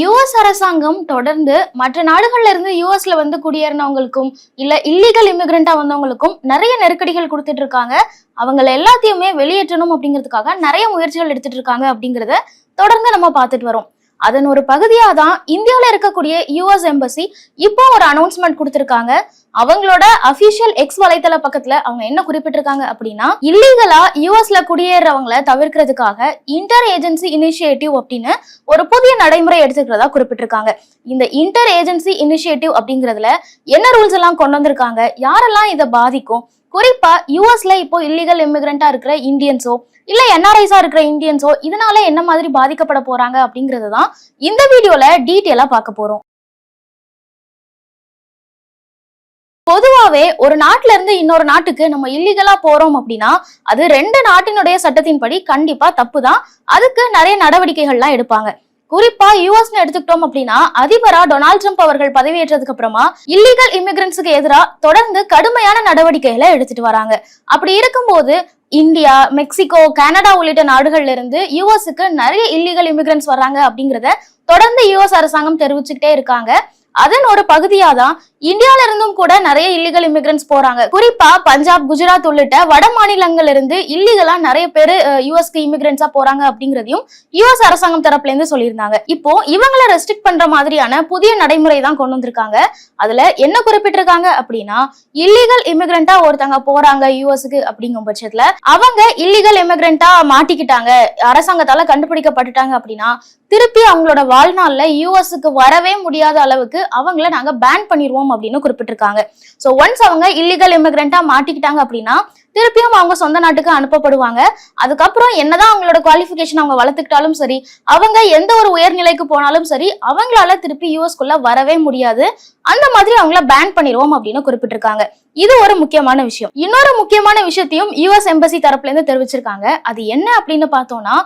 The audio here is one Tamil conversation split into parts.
யுஎஸ் அரசாங்கம் தொடர்ந்து மற்ற நாடுகள்ல இருந்து யுஎஸ்ல வந்து குடியேறினவங்களுக்கும் இல்ல இல்லீகல் இமிகிரண்டா வந்தவங்களுக்கும் நிறைய நெருக்கடிகள் கொடுத்துட்டு இருக்காங்க. அவங்கள எல்லாத்தையுமே வெளியேற்றணும் அப்படிங்கிறதுக்காக நிறைய முயற்சிகள் எடுத்துட்டு இருக்காங்க அப்படிங்கறத தொடர்ந்து நம்ம பார்த்துட்டு வரோம். அதன் ஒரு பகுதியா தான் இந்தியாவில் இருக்கக்கூடிய யூஎஸ் எம்பசி இப்போ ஒரு அனௌன்ஸ்மெண்ட் கொடுத்திருக்காங்க. அவங்களோட அபிஷியல் எக்ஸ் வலைத்தள பக்கத்துல அவங்க என்ன குறிப்பிட்டிருக்காங்க அப்படின்னா இல்லீகலா யூஎஸ்ல குடியேறவங்களை தவிர்க்கிறதுக்காக இன்டர் ஏஜென்சி இனிஷியேட்டிவ் அப்படின்னு ஒரு புதிய நடைமுறை எடுத்துக்கிறதா குறிப்பிட்டிருக்காங்க. இந்த இன்டர் ஏஜென்சி இனிஷியேட்டிவ் அப்படிங்கிறதுல என்ன ரூல்ஸ் எல்லாம் கொண்டு வந்திருக்காங்க? யாரெல்லாம் இதை பாதிக்கும்? குறிப்பா யூஎஸ்ல இப்போ இல்லீகல் இமிகிரண்டா இருக்கிற இந்தியன்ஸோ இல்ல என்ஆர்ஐஸா இருக்கிற இந்தியன்ஸோ இதனால என்ன மாதிரி பாதிக்கப்பட போறாங்க அப்படிங்கிறது தான் இந்த வீடியோல டீட்டெயிலா பார்க்க போறோம். பொதுவாவே ஒரு நாட்டுல இருந்து இன்னொரு நாட்டுக்கு நம்ம இல்லீகலா போறோம் அப்படின்னா அது ரெண்டு நாட்டினுடைய சட்டத்தின்படி கண்டிப்பா தப்பு தான் அதுக்கு நிறைய நடவடிக்கைகள்லாம் எடுப்பாங்க. குறிப்பா யூஎஸ்னு எடுத்துக்கிட்டோம் அப்படின்னா அதிபரா டொனால்ட் ட்ரம்ப் அவர்கள் பதவியேற்றதுக்கு அப்புறமா இல்லீகல் இமிகிரன்ஸுக்கு எதிராக தொடர்ந்து கடுமையான நடவடிக்கைகளை எடுத்துட்டு வராங்க. அப்படி இருக்கும்போது இந்தியா மெக்சிகோ கனடா உள்ளிட்ட நாடுகள்ல இருந்து யூஎஸ்க்கு நிறைய இல்லீகல் இமிகிரன்ஸ் வர்றாங்க அப்படிங்கறத தொடர்ந்து யூஎஸ் அரசாங்கம் தெரிவிச்சுக்கிட்டே இருக்காங்க. அதன் ஒரு பகுதியா தான் இந்தியால இருந்தும் கூட நிறைய இல்லீகல் இமிகிரன்ஸ் போறாங்க. குறிப்பா பஞ்சாப் குஜராத் உள்ளிட்ட வட மாநிலங்கள்ல இருந்து இல்லீகலா நிறைய பேர் யூஎஸ்க்கு இமிகிரன்ஸா போறாங்க அப்படிங்கறதையும் யூஎஸ் அரசாங்கம் தரப்புல இருந்து சொல்லியிருந்தாங்க. இப்போ இவங்களை ரெஸ்ட்ரிக்ட் பண்ற மாதிரியான புதிய நடைமுறை தான் கொண்டு வந்திருக்காங்க. அதுல என்ன குறிப்பிட்டிருக்காங்க அப்படின்னா இல்லீகல் இமிகிரண்டா ஒருத்தங்க போறாங்க யூஎஸ்க்கு அப்படிங்கும் பட்சத்துல அவங்க இல்லீகல் இமிகிரண்டா மாட்டிக்கிட்டாங்க. அரசாங்கத்தால கண்டுபிடிக்கப்பட்டுட்டாங்க அப்படின்னா திருப்பி அவங்களோட வாழ்நாள்ல யூஎஸ்க்கு வரவே முடியாத அளவுக்கு அவங்கள நாங்க பேன் பண்ணிடுவோம் அப்படின்னு குறிப்பிட்டிருக்காங்க. ஸோ ஒன்ஸ் அவங்க இல்லீகல் இமிகிரண்டா மாட்டிக்கிட்டாங்க அப்படின்னா திருப்பியும் அவங்க சொந்த நாட்டுக்கு அனுப்பப்படுவாங்க. அதுக்கப்புறம் என்னதான் அவங்களோட குவாலிஃபிகேஷன் அவங்க வளர்த்துக்கிட்டாலும் சரி அவங்க எந்த ஒரு உயர்நிலைக்கு போனாலும் சரி அவங்களால திருப்பி யூஎஸ்குள்ள வரவே முடியாது. அந்த மாதிரி அவங்கள பேன் பண்ணிடுவோம் அப்படின்னு குறிப்பிட்டிருக்காங்க. இது ஒரு முக்கியமான விஷயம். இன்னொரு முக்கியமான விஷயத்தையும் யுஎஸ் எம்பசி தரப்புல இருந்து தெரிவிச்சிருக்காங்க. அது என்ன அப்படின்னு பார்த்தோம்னா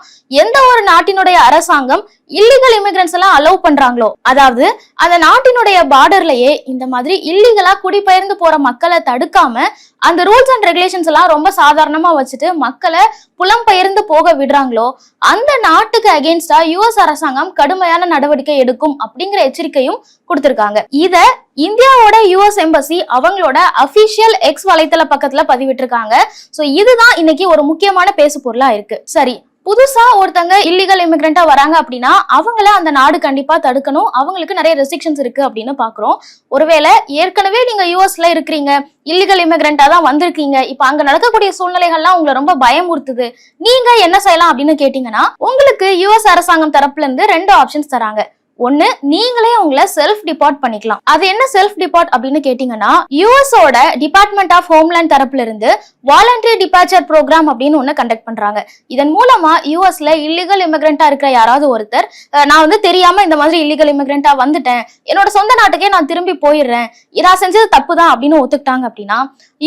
எந்த ஒரு நாட்டினுடைய அரசாங்கம் இல்லீகல் இமிகிரன்ஸ் எல்லாம் அலோவ் பண்றாங்களோ அதாவது அந்த நாட்டினுடைய பார்டர்லயே இந்த மாதிரி இல்லீகலா குடிபெயர்ந்து போற மக்களை தடுக்காம அந்த ரூல்ஸ் அண்ட் ரெகுலேஷன்ஸ் எல்லாம் ரொம்ப சாதாரணமா வச்சுட்டு மக்களை புலம்பெயர்ந்து போக விடுறாங்களோ அந்த நாட்டுக்கு அகேன்ஸ்டா யுஎஸ் அரசாங்கம் கடுமையான நடவடிக்கை எடுக்கும் அப்படிங்கிற எச்சரிக்கையும் கொடுத்திருக்காங்க. இதை இந்தியாவோட யுஎஸ் எம்பசி அவங்களோட அபிஷியல் எக்ஸ் வலைத்தள பக்கத்துல பதிவிட்டிருக்காங்க. சோ இதுதான் இன்னைக்கு ஒரு முக்கியமான பேசு பொருளா இருக்கு. சரி புதுசா ஒருத்தங்க இல்லீகல் இமிகிரண்டா வராங்க அப்படின்னா அவங்கள அந்த நாடு கண்டிப்பா தடுக்கணும். அவங்களுக்கு நிறைய ரெஸ்ட்ரிக்ஷன்ஸ் இருக்கு அப்படின்னு பாக்குறோம். ஒருவேளை ஏற்கனவே நீங்க யூஎஸ்ல இருக்கிறீங்க இல்லீகல் இமிகிரண்டா தான் வந்திருக்கீங்க. இப்ப அங்க நடக்கக்கூடிய சூழ்நிலைகள்லாம் உங்களை ரொம்ப பயமுறுத்துது. நீங்க என்ன செய்யலாம் அப்படின்னு கேட்டீங்கன்னா உங்களுக்கு யுஎஸ் அரசாங்கம் தரப்புல இருந்து ரெண்டு ஆப்ஷன்ஸ் தராங்க. ஒண்ணு நீங்களே உங்களை செல்ஃப் டிபார்ட் பண்ணிக்கலாம். அது என்ன செல்ஃப் டிபார்ட் அப்படின்னு கேட்டீங்கன்னா யுஎஸோட டிபார்ட்மெண்ட் ஆஃப் ஹோம்லேண்ட் தரப்புல இருந்து வாலண்டரி டிபார்ச்சர் ப்ரோக்ராம் அப்படின்னு ஒண்ணு கண்டக்ட் பண்றாங்க. இதன் மூலமா யூஎஸ்ல இல்லீகல் இமிகிரண்டா இருக்கிற யாராவது ஒருத்தர் நான் வந்து தெரியாம இந்த மாதிரி இல்லீகல் இமிகிரண்டா வந்துட்டேன். என்னோட சொந்த நாட்டுக்கே நான் திரும்பி போயிடுறேன். நான் செஞ்சது தப்பு தான் அப்படின்னு ஒத்துக்கிட்டாங்க அப்படின்னா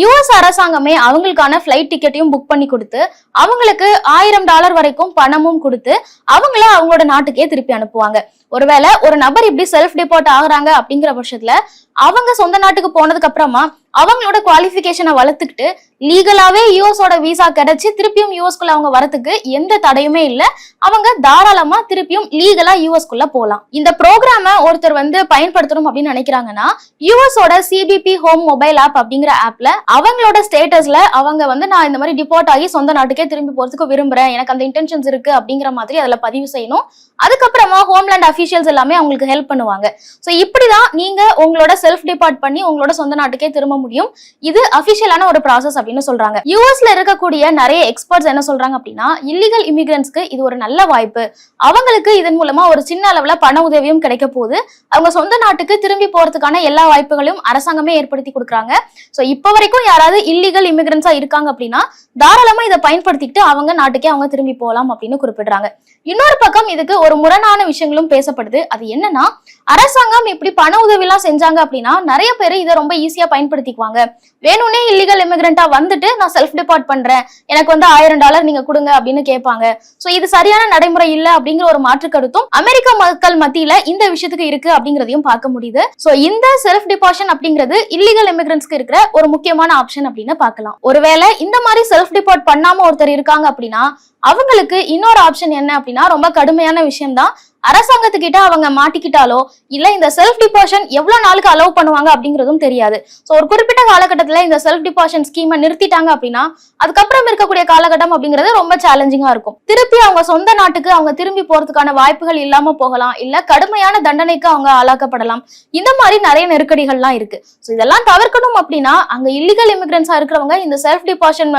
யூஎஸ் அரசாங்கமே அவங்களுக்கான ஃபிளைட் டிக்கெட்டையும் புக் பண்ணி கொடுத்து அவங்களுக்கு ஆயிரம் டாலர் வரைக்கும் பணமும் கொடுத்து அவங்கள அவங்களோட நாட்டுக்கே திருப்பி அனுப்புவாங்க. ஒருவேளை ஒரு நபர் இப்படி செல்ஃப் டிபோர்ட் ஆகுறாங்க அப்படிங்கிற பட்சத்துல அவங்க சொந்த நாட்டுக்கு போனதுக்கு அப்புறமா அவங்களோட குவாலிஃபிகேஷனை வளர்த்துக்கிட்டு லீகலாவே யூஎஸோட விசா கிடைச்சு திருப்பியும் யூஎஸ்குள்ள அவங்க வரத்துக்கு எந்த தடையுமே இல்லை. அவங்க தாராளமா திருப்பியும் லீகலா யூஎஸ்குள்ள போலாம். இந்த ப்ரோக்ராம ஒருத்தர் வந்து பயன்படுத்தணும் அப்படின்னு நினைக்கிறாங்கன்னா யூஎஸோட சிபிபி ஹோம் மொபைல் ஆப் அப்படிங்கிற ஆப்ல அவங்களோட ஸ்டேட்டஸ்ல அவங்க வந்து நான் இந்த மாதிரி டிபோர்ட் ஆகி சொந்த நாட்டுக்கே திரும்பி போறதுக்கு விரும்புறேன். எனக்கு அந்த இன்டென்ஷன்ஸ் இருக்கு அப்படிங்கிற மாதிரி அதுல பதிவு செய்யணும். அதுக்கப்புறமா ஹோம்லேண்ட் அஃபீஷியல்ஸ் எல்லாமே அவங்களுக்கு ஹெல்ப் பண்ணுவாங்க. ஸோ இப்படிதான் நீங்க உங்களோட செல்ஃப் டிபார்ட் பண்ணி உங்களோட சொந்த நாட்டுக்கே திரும்ப முடியும். இது அபிஷியலான ஒரு ப்ராசஸ் அப்படின்னு சொல்றாங்க. யூஎஸ்ல இருக்கக்கூடிய நிறைய எக்ஸ்பர்ட்ஸ் என்ன சொல்றாங்க அப்படின்னா இல்லீகல் இமிகிரன்ஸ்க்கு இது ஒரு நல்ல வாய்ப்பு. அவங்களுக்கு இதன் மூலமா ஒரு சின்ன அளவுல பண உதவியும் கிடைக்க போகுது. அவங்க சொந்த நாட்டுக்கு திரும்பி போறதுக்கான எல்லா வாய்ப்புகளையும் அரசாங்கமே ஏற்படுத்தி கொடுக்குறாங்க. ஸோ இப்போ வரைக்கும் யாராவது இல்லீகல் இமிகிரன்ஸா இருக்காங்க அப்படின்னா தாராளமா இதை பயன்படுத்திக்கிட்டு அவங்க நாட்டுக்கே அவங்க திரும்பி போகலாம் அப்படின்னு குறிப்பிடுறாங்க. இன்னொரு பக்கம் இதுக்கு ஒரு முரணான விஷயங்களும் பேசப்படுது. அது என்னன்னா அரசாங்கம் இப்படி பண உதவி எல்லாம் செஞ்சாங்க அப்படின்னா நிறைய பேர் இதை ரொம்ப ஈஸியா பயன்படுத்திக்குவாங்க. வேணும்னே இல்லீகல் இமிகிரண்டா வந்துட்டு நான் செல்ஃப் டிபார்ட் பண்றேன். எனக்கு வந்து ஆயிரம் டாலர் நீங்க கொடுங்க அப்படின்னு கேட்பாங்க. சோ இது சரியான நடைமுறை இல்ல அப்படிங்கிற ஒரு மாற்று கருத்தும் அமெரிக்க மக்கள் மத்தியில இந்த விஷயத்துக்கு இருக்கு அப்படிங்கறதையும் பார்க்க முடியுது. சோ இந்த செல்ஃப் டிபார்ஷன் அப்படிங்கிறது இல்லீகல் இமிகிரண்ட்ஸ்க்கு இருக்கிற ஒரு முக்கியமான ஆப்ஷன் அப்படின்னு பார்க்கலாம். ஒருவேளை இந்த மாதிரி செல்ஃப் டிபார்ட் பண்ணாம ஒருத்தர் இருக்காங்க அப்படின்னா அவங்களுக்கு இன்னொரு ஆப்ஷன் என்ன அப்படின்னா ரொம்ப கடுமையான விஷயம் தான் அரசாங்கத்துக்கிட்ட அவங்க மாட்டிக்கிட்டாலோ இல்ல இந்த செல்ஃப் டிபாஷன் எவ்வளவு நாளுக்கு அலோவ் பண்ணுவாங்க அப்படிங்கிறதும் தெரியாது. சோ ஒரு குறிப்பிட்ட காலகட்டத்துல இந்த செல்ஃப் டிபாஷன் ஸ்கீமை நிறுத்திட்டாங்க அப்படின்னா அதுக்கப்புறம் இருக்கக்கூடிய காலகட்டம் அப்படிங்கிறது ரொம்ப சேலஞ்சிங்கா இருக்கும். திருப்பி அவங்க சொந்த நாட்டுக்கு அவங்க திரும்பி போறதுக்கான வாய்ப்புகள் இல்லாம போகலாம் இல்ல கடுமையான தண்டனைக்கு அவங்க ஆளாக்கப்படலாம். இந்த மாதிரி நிறைய நெருக்கடிகள்லாம் இருக்கு. சோ இதெல்லாம் தவிர்க்கணும் அப்படின்னா அங்க இல்லீகல் இமிகிரன்ஸா இருக்கிறவங்க இந்த செல்ஃப் டிபாஷன்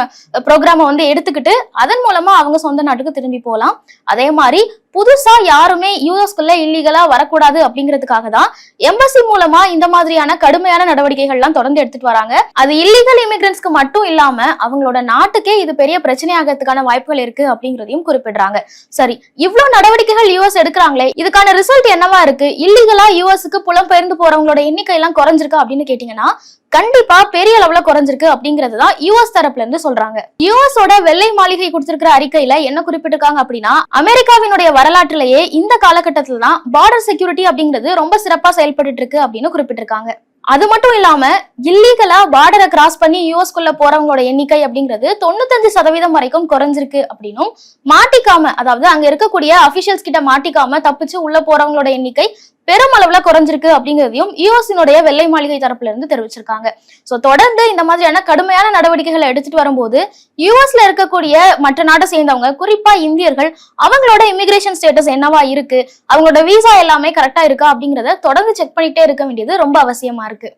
ப்ரோக்ராம வந்து எடுத்துக்கிட்டு அதன் மூலமா அவங்க சொந்த நாட்டுக்கு திரும்பி போகலாம். அதே மாதிரி புதுசா யாருமே யூஎஸ்குள்ள இல்லீகலா வரக்கூடாது அப்படிங்கிறதுக்காக தான் எம்பசி மூலமா இந்த மாதிரியான கடுமையான நடவடிக்கைகள்லாம் தொடர்ந்து எடுத்துட்டு வராங்க. அது இல்லீகல் இமிகிரன்ஸ்க்கு மட்டும் இல்லாம அவங்களோட நாட்டுக்கே இது பெரிய பிரச்சனையாகிறதுக்கான வாய்ப்புகள் இருக்கு அப்படிங்கிறதையும் குறிப்பிடுறாங்க. சரி இவ்ளோ நடவடிக்கைகள் யூஎஸ் எடுக்கிறாங்களே இதுக்கான ரிசல்ட் என்னவா இருக்கு? இல்லீகலா யூஎஸ்க்கு புலம்பெயர்ந்து போறவங்களோட எண்ணிக்கை எல்லாம் குறைஞ்சிருக்கா அப்படின்னு கேட்டீங்கன்னா கண்டிப்பா பெரிய அளவுல குறைஞ்சிருக்கு அப்படிங்கிறது தான் யூஎஸ் தரப்புல இருந்து சொல்றாங்க. யூஎஸ் ஓட வெள்ளை மாளிகை கொடுத்திருக்கிற அறிக்கையில என்ன குறிப்பிட்டிருக்காங்க அப்படின்னா அமெரிக்காவினுடைய வரலாற்றிலேயே இந்த காலகட்டத்துல தான் பார்டர் செக்யூரிட்டி அப்படிங்கிறது ரொம்ப சிறப்பா செயல்பட்டு இருக்கு அப்படின்னு குறிப்பிட்டிருக்காங்க. அது மட்டும் இல்லாம இல்லீகலா பார்டரை கிராஸ் பண்ணி யூஎஸ்குள்ள போறவங்களோட எண்ணிக்கை அப்படிங்கிறது தொண்ணூத்தஞ்சு சதவீதம் வரைக்கும் குறைஞ்சிருக்கு அப்படின்னும் மாட்டிக்காம அதாவது அங்க இருக்கக்கூடிய அபிஷியல்ஸ் கிட்ட மாட்டிக்காம தப்பிச்சு உள்ள போறவங்களோட எண்ணிக்கை பெருமளவுல குறைஞ்சிருக்கு அப்படிங்கிறதையும் யூஎஸ்னுடைய வெள்ளை மாளிகை தரப்புல இருந்து தெரிவிச்சிருக்காங்க. சோ தொடர்ந்து இந்த மாதிரியான கடுமையான நடவடிக்கைகளை எடுத்துட்டு வரும்போது யூஎஸ்ல இருக்கக்கூடிய மற்ற நாட்டை சேர்ந்தவங்க குறிப்பா இந்தியர்கள் அவங்களோட இமிகிரேஷன் ஸ்டேட்டஸ் என்னவா இருக்கு அவங்களோட விசா எல்லாமே கரெக்டா இருக்கா அப்படிங்கறத தொடர்ந்து செக் பண்ணிட்டே இருக்க வேண்டியது ரொம்ப அவசியமா இருக்கு. இருக்குது